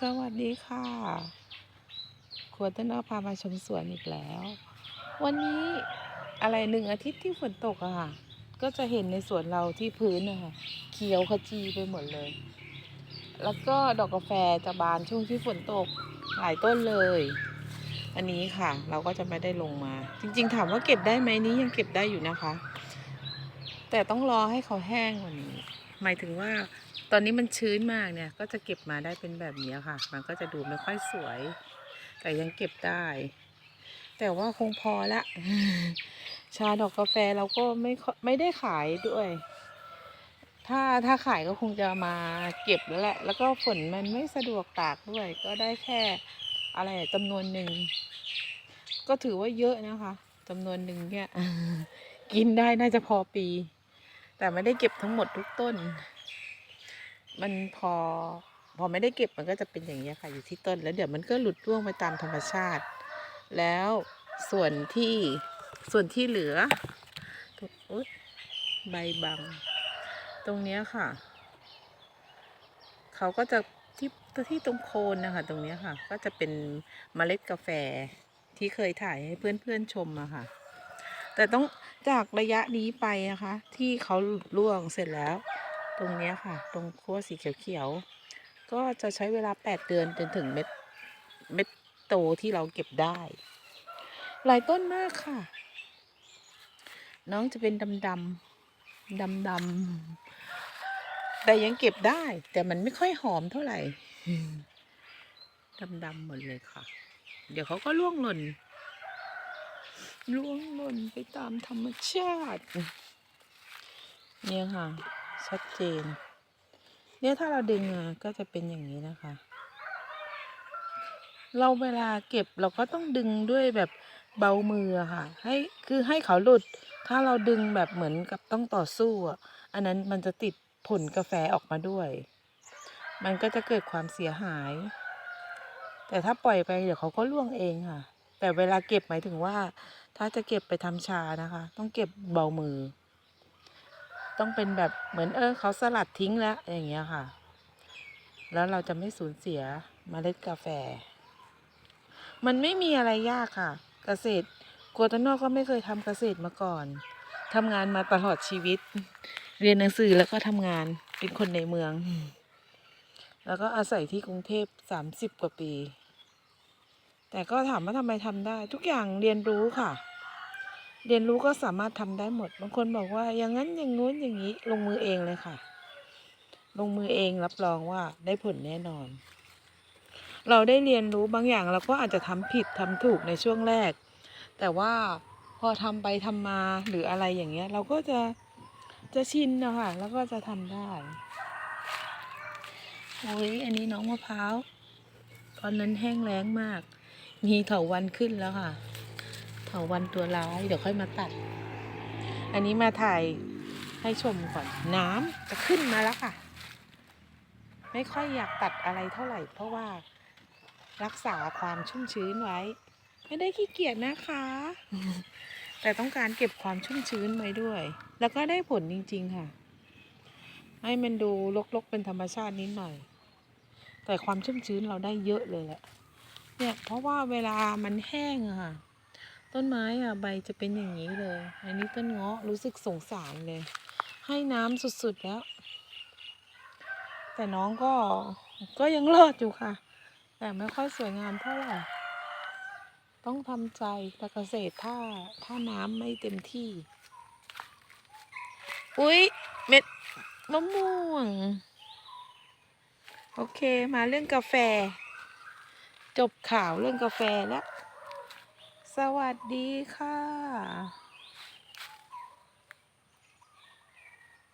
สวัสดีค่ะ ครัวต้นอ้อพามาชมสวนอีกแล้ว วันนี้อะไรหนึ่งอาทิตย์ที่ฝนตกอะค่ะ ก็จะเห็นในสวนเราที่พื้นนะคะเขียวขจีไปหมดเลย แล้วก็ดอกกาแฟจะบานช่วงที่ฝนตกหลายต้นเลย อันนี้ค่ะ เราก็จะไม่ได้ลงมา จริง ๆ ถามว่าเก็บได้ไหมนี้ยังเก็บได้อยู่นะคะ แต่ต้องรอให้เขาแห้งกว่านี้ หมายถึงว่าตอนนี้มันชื้นมากเนี่ย ก็จะเก็บมาได้เป็นแบบนี้ค่ะ มันก็จะดูไม่ค่อยสวย แต่ยังเก็บได้ แต่ว่าคงพอละ ชาดอกกาแฟเราก็ไม่ไม่ได้ขายด้วย ถ้าถ้าขายก็คงจะมาเก็บแล้วแหละ แล้วก็ฝนมันไม่สะดวกตากด้วย ก็ได้แค่อะไรจำนวนหนึ่ง ก็ถือว่าเยอะนะคะจำนวนหนึ่งเนี่ย กินได้น่าจะพอปี แต่ไม่ได้เก็บทั้งหมดทุกต้น มันพอ พอไม่ได้เก็บมันก็จะเป็นอย่างนี้ค่ะอยู่ที่ต้น แล้วเดี๋ยวมันก็หลุดร่วงไปตามธรรมชาติ แล้วส่วนที่ส่วนที่เหลือใบบัง ตรงนี้ค่ะ เขาก็จะที่ที่ตรงโคนนะคะ ตรงนี้ค่ะ ก็จะเป็นเมล็ดกาแฟที่เคยถ่ายให้เพื่อนๆชมอะค่ะ แต่ต้องจากระยะนี้ไปนะคะ ที่เขาล่วงเสร็จแล้ว ตรงนี้ค่ะ ตรงขั้วสีเขียวๆก็จะใช้เวลา 8 เดือนจนถึงเม็ดเม็ดโตที่เราเก็บได้ หลายต้นมากค่ะ น้องจะเป็นดำดำดำดำๆแต่ยังเก็บได้ แต่มันไม่ค่อยหอมเท่าไหร่ดำดำๆหมดเลยค่ะ เดี๋ยวเขาก็ล่วงหล่น ล่วงหล่นไปตามธรรมชาติ เนี่ยค่ะ ชัดเจน เนี่ยถ้าเราดึงมาก็จะเป็นอย่างนี้นะคะ เราเวลาเก็บเราก็ต้องดึงด้วยแบบเบามือค่ะ ให้คือให้เขาหลุด ถ้าเราดึงแบบเหมือนกับต้องต่อสู้อะอันนั้นมันจะติดผลกาแฟออกมาด้วย มันก็จะเกิดความเสียหาย แต่ถ้าปล่อยไปเดี๋ยวเขาก็ล่วงเองค่ะ แต่เวลาเก็บหมายถึงว่า ถ้าจะเก็บไปทำชานะคะ ต้องเก็บเบามือ ต้องเป็นแบบเหมือนเออเขาสลัดทิ้งแล้วอย่างเงี้ยค่ะ แล้วเราจะไม่สูญเสียเมล็ดกาแฟ มันไม่มีอะไรยากค่ะ เกษตรโกตนอกก็ไม่เคยทำเกษตรมาก่อนทำงานมาตลอดชีวิต เรียนหนังสือแล้วก็ทำงานเป็นคนในเมือง แล้วก็อาศัยที่กรุงเทพสามสิบกว่าปี แต่ก็ถามว่าทำไมทำได้ ทุกอย่างเรียนรู้ค่ะ เรียนรู้ก็สามารถทำได้หมด บางคนบอกว่าอย่างนั้นอย่างงู้นอย่างนี้ลงมือเองเลยค่ะ ลงมือเองรับรองว่าได้ผลแน่นอน เราได้เรียนรู้บางอย่างเราก็อาจจะทำผิดทำถูกในช่วงแรก แต่ว่าพอทำไปทำมาหรืออะไรอย่างเงี้ย เราก็จะจะชินนะคะแล้วก็จะทำได้โอ้ยอันนี้น้องมะพร้าว ตอนนั้นแห้งแล้งมาก มีเถาวันขึ้นแล้วค่ะ เถาวันตัวร้าย เดี๋ยวค่อยมาตัด อันนี้มาถ่ายให้ชมก่อน น้ำจะขึ้นมาแล้วค่ะ ไม่ค่อยอยากตัดอะไรเท่าไหร่ เพราะว่ารักษาความชุ่มชื้นไว้ ไม่ได้ขี้เกียจนะคะ แต่ต้องการเก็บความชุ่มชื้นไว้ด้วย แล้วก็ได้ผลจริง ๆ ค่ะ ให้มันดูรกๆเป็นธรรมชาตินิดหน่อย แต่ความชุ่มชื้นเราได้เยอะเลยแหละ เนี่ยเพราะว่าเวลามันแห้งอะค่ะ ต้นไม้อะใบจะเป็นอย่างนี้เลย อันนี้ต้นเงาะรู้สึกสงสารเลย ให้น้ำสุดๆแล้ว แต่น้องก็ก็ยังรอดอยู่ค่ะ แต่ไม่ค่อยสวยงามเท่าไหร่ต้องทำใจแต่เกษตรถ้าถ้าน้ำไม่เต็มที่ อุ๊ย เม็ดมะม่วง โอเคมาเรื่องกาแฟ จบข่าวเรื่องกาแฟแล้ว สวัสดีค่ะ